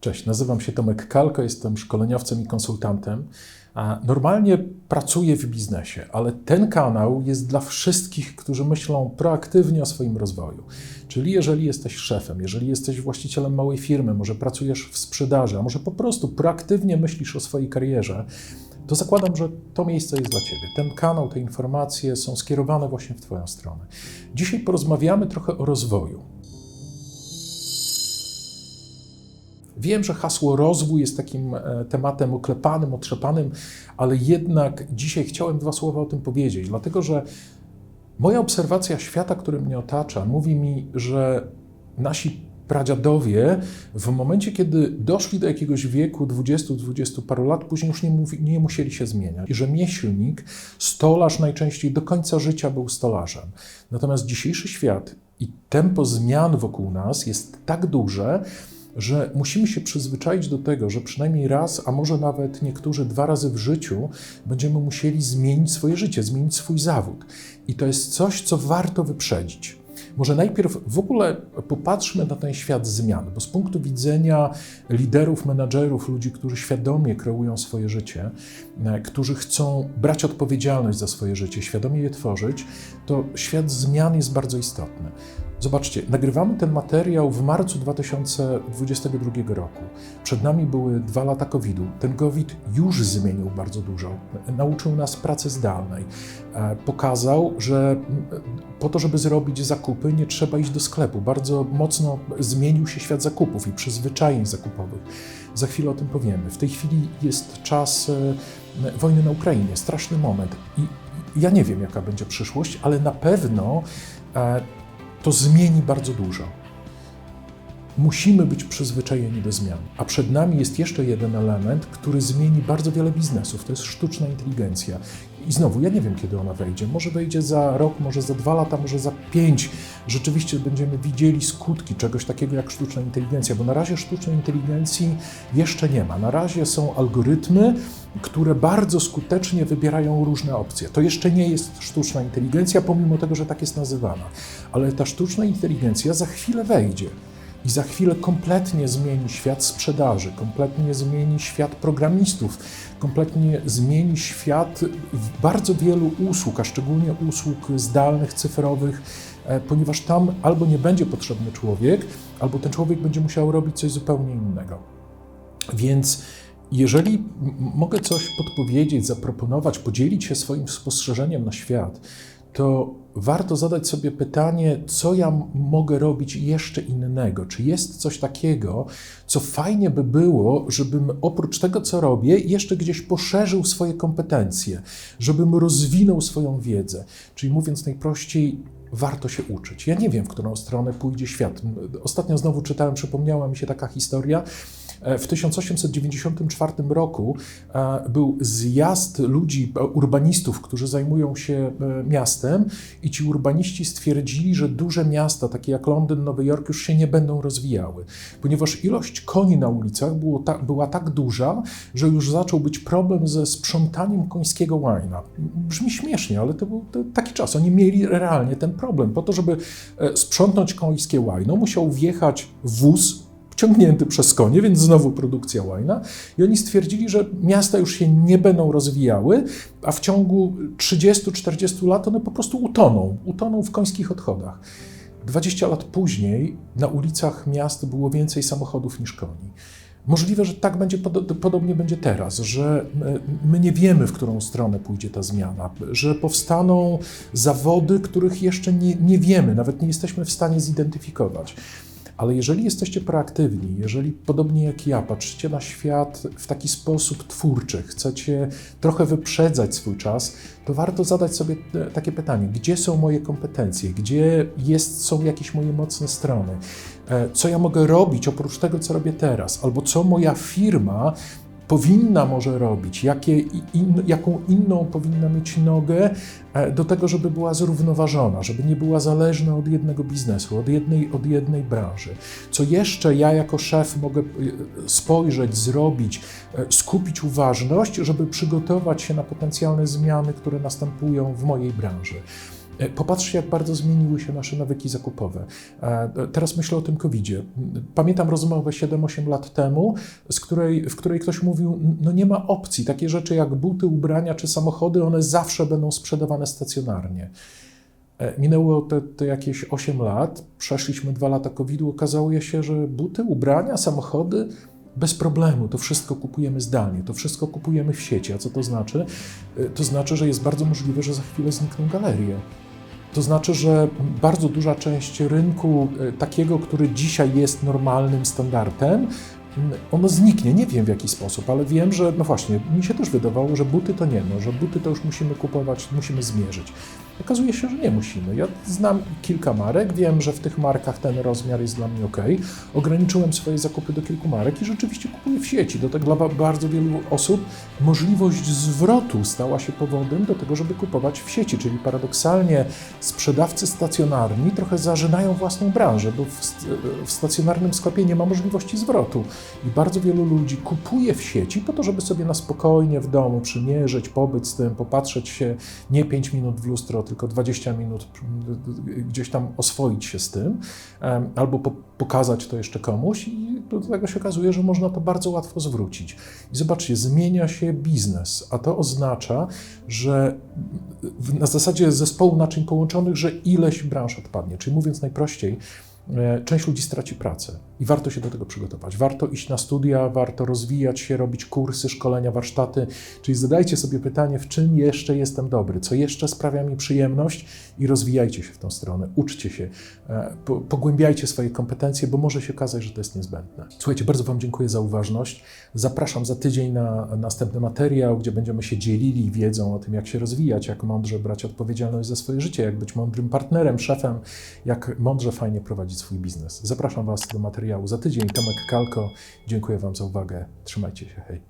Cześć, nazywam się Tomek Kalko, jestem szkoleniowcem i konsultantem. Normalnie pracuję w biznesie, ale ten kanał jest dla wszystkich, którzy myślą proaktywnie o swoim rozwoju. Czyli jeżeli jesteś szefem, jeżeli jesteś właścicielem małej firmy, może pracujesz w sprzedaży, a może po prostu proaktywnie myślisz o swojej karierze, to zakładam, że to miejsce jest dla Ciebie. Ten kanał, te informacje są skierowane właśnie w Twoją stronę. Dzisiaj porozmawiamy trochę o rozwoju. Wiem, że hasło rozwój jest takim e, tematem oklepanym, otrzepanym, ale jednak dzisiaj chciałem dwa słowa o tym powiedzieć, dlatego że moja obserwacja świata, który mnie otacza, mówi mi, że nasi pradziadowie w momencie, kiedy doszli do jakiegoś wieku 20-20 paru lat, później już nie, nie musieli się zmieniać. I rzemieślnik, stolarz najczęściej do końca życia był stolarzem. Natomiast dzisiejszy świat i tempo zmian wokół nas jest tak duże, że musimy się przyzwyczaić do tego, że przynajmniej raz, a może nawet niektórzy dwa razy w życiu będziemy musieli zmienić swoje życie, zmienić swój zawód. I to jest coś, co warto wyprzedzić. Może najpierw w ogóle popatrzmy na ten świat zmian, bo z punktu widzenia liderów, menadżerów, ludzi, którzy świadomie kreują swoje życie, e, którzy chcą brać odpowiedzialność za swoje życie, świadomie je tworzyć, to świat zmian jest bardzo istotny. Zobaczcie, nagrywamy ten materiał w marcu 2022 roku. Przed nami były dwa lata COVID-u. Ten COVID już zmienił bardzo dużo. Nauczył nas pracy zdalnej. E, pokazał, że po to, żeby zrobić zakupy, nie trzeba iść do sklepu. Bardzo mocno zmienił się świat zakupów i przyzwyczajeń zakupowych. Za chwilę o tym powiemy. W tej chwili jest czas e, wojny na Ukrainie, straszny moment. I ja nie wiem, jaka będzie przyszłość, ale na pewno e, to zmieni bardzo dużo. Musimy być przyzwyczajeni do zmian. A przed nami jest jeszcze jeden element, który zmieni bardzo wiele biznesów. To jest sztuczna inteligencja. I znowu, ja nie wiem, kiedy ona wejdzie. Może wejdzie za rok, może za dwa lata, może za pięć. Rzeczywiście będziemy widzieli skutki czegoś takiego jak sztuczna inteligencja, bo na razie sztucznej inteligencji jeszcze nie ma. Na razie są algorytmy, które bardzo skutecznie wybierają różne opcje. To jeszcze nie jest sztuczna inteligencja, pomimo tego, że tak jest nazywana. Ale ta sztuczna inteligencja za chwilę wejdzie i za chwilę kompletnie zmieni świat sprzedaży, kompletnie zmieni świat programistów, kompletnie zmieni świat bardzo wielu usług, a szczególnie usług zdalnych, cyfrowych, e, ponieważ tam albo nie będzie potrzebny człowiek, albo ten człowiek będzie musiał robić coś zupełnie innego. Więc jeżeli mogę coś podpowiedzieć, zaproponować, podzielić się swoim spostrzeżeniem na świat, to warto zadać sobie pytanie, co ja mogę robić jeszcze innego? Czy jest coś takiego, co fajnie by było, żebym oprócz tego, co robię, jeszcze gdzieś poszerzył swoje kompetencje, żebym rozwinął swoją wiedzę? Czyli mówiąc najprościej, warto się uczyć. Ja nie wiem, w którą stronę pójdzie świat. Ostatnio znowu czytałem, przypomniała mi się taka historia, E, w 1894 roku e, był zjazd ludzi, e, urbanistów, którzy zajmują się miastem, i ci urbaniści stwierdzili, że duże miasta, takie jak Londyn, Nowy Jork, już się nie będą rozwijały, ponieważ ilość koni na ulicach ta, była tak duża, że już zaczął być problem ze sprzątaniem końskiego łajna. Brzmi śmiesznie, ale to był taki czas. Oni mieli realnie ten problem. Po to, żeby sprzątnąć końskie łajno, musiał wjechać wóz ciągnięty przez konie, więc znowu produkcja łajna. I oni stwierdzili, że miasta już się nie będą rozwijały, a w ciągu 30-40 lat one po prostu utoną, utoną w końskich odchodach. 20 lat później na ulicach miast było więcej samochodów niż koni. Możliwe, że tak będzie, podobnie będzie teraz, że my nie wiemy, w którą stronę pójdzie ta zmiana, że powstaną zawody, których jeszcze nie, nie wiemy, nawet nie jesteśmy w stanie zidentyfikować. Ale jeżeli jesteście proaktywni, jeżeli podobnie jak ja patrzycie na świat w taki sposób twórczy, chcecie trochę wyprzedzać swój czas, to warto zadać sobie e, takie pytanie: gdzie są moje kompetencje, gdzie jest, są jakieś moje mocne strony, e, co ja mogę robić oprócz tego, co robię teraz, albo co moja firma powinna może robić, jakie in, jaką inną powinna mieć nogę e, do tego, żeby była zrównoważona, żeby nie była zależna od jednego biznesu, od jednej, od jednej branży. Co jeszcze ja jako szef mogę e, spojrzeć, zrobić, e, skupić uważność, żeby przygotować się na potencjalne zmiany, które następują w mojej branży. E, Popatrzcie, jak bardzo zmieniły się nasze nawyki zakupowe. E, Teraz myślę o tym COVID-zie. Pamiętam rozmowę 7-8 lat temu, z której, w której ktoś mówił, no nie ma opcji. Takie rzeczy jak buty, ubrania czy samochody, one zawsze będą sprzedawane stacjonarnie. E, Minęło te, te jakieś 8 lat, przeszliśmy dwa lata COVID-u, okazało się, że buty, ubrania, samochody bez problemu, to wszystko kupujemy zdalnie, to wszystko kupujemy w sieci. A co to znaczy? To znaczy, że jest bardzo możliwe, że za chwilę znikną galerie. To znaczy, że bardzo duża część rynku e, takiego, który dzisiaj jest normalnym standardem, m, ono zniknie. Nie wiem w jaki sposób, ale wiem, że no właśnie, mi się też wydawało, że buty to nie, no, że buty to już musimy kupować, musimy zmierzyć. Okazuje się, że nie musimy. Ja znam kilka marek, wiem, że w tych markach ten rozmiar jest dla mnie ok. Ograniczyłem swoje zakupy do kilku marek i rzeczywiście kupuję w sieci. Do tego dla ba- bardzo wielu osób możliwość zwrotu stała się powodem do tego, żeby kupować w sieci, czyli paradoksalnie sprzedawcy stacjonarni trochę zażynają własną branżę, bo w stacjonarnym sklepie nie ma możliwości zwrotu. I bardzo wielu ludzi kupuje w sieci po to, żeby sobie na spokojnie w domu przymierzyć, pobyć z tym, popatrzeć się nie 5 minut w lustro, tylko 20 minut mm, gdzieś tam oswoić się z tym, albo po, pokazać to jeszcze komuś i do tego się okazuje, że można to bardzo łatwo zwrócić. I zobaczcie, zmienia się biznes, a to oznacza, że na zasadzie zespołu naczyń połączonych, że ileś branż odpadnie. Czyli mówiąc najprościej, część ludzi straci pracę i warto się do tego przygotować. Warto iść na studia, warto rozwijać się, robić kursy, szkolenia, warsztaty. Czyli zadajcie sobie pytanie, w czym jeszcze jestem dobry, co jeszcze sprawia mi przyjemność i rozwijajcie się w tą stronę, uczcie się, e, po- pogłębiajcie swoje kompetencje, bo może się okazać, że to jest niezbędne. Słuchajcie, bardzo Wam dziękuję za uważność. Zapraszam za tydzień na następny materiał, gdzie będziemy się dzielili wiedzą o tym, jak się rozwijać, jak mądrze brać odpowiedzialność za swoje życie, jak być mądrym partnerem, szefem, jak mądrze, fajnie prowadzić swój biznes. Zapraszam Was do materiału za tydzień. Tomek Kalko, dziękuję Wam za uwagę. Trzymajcie się, hej.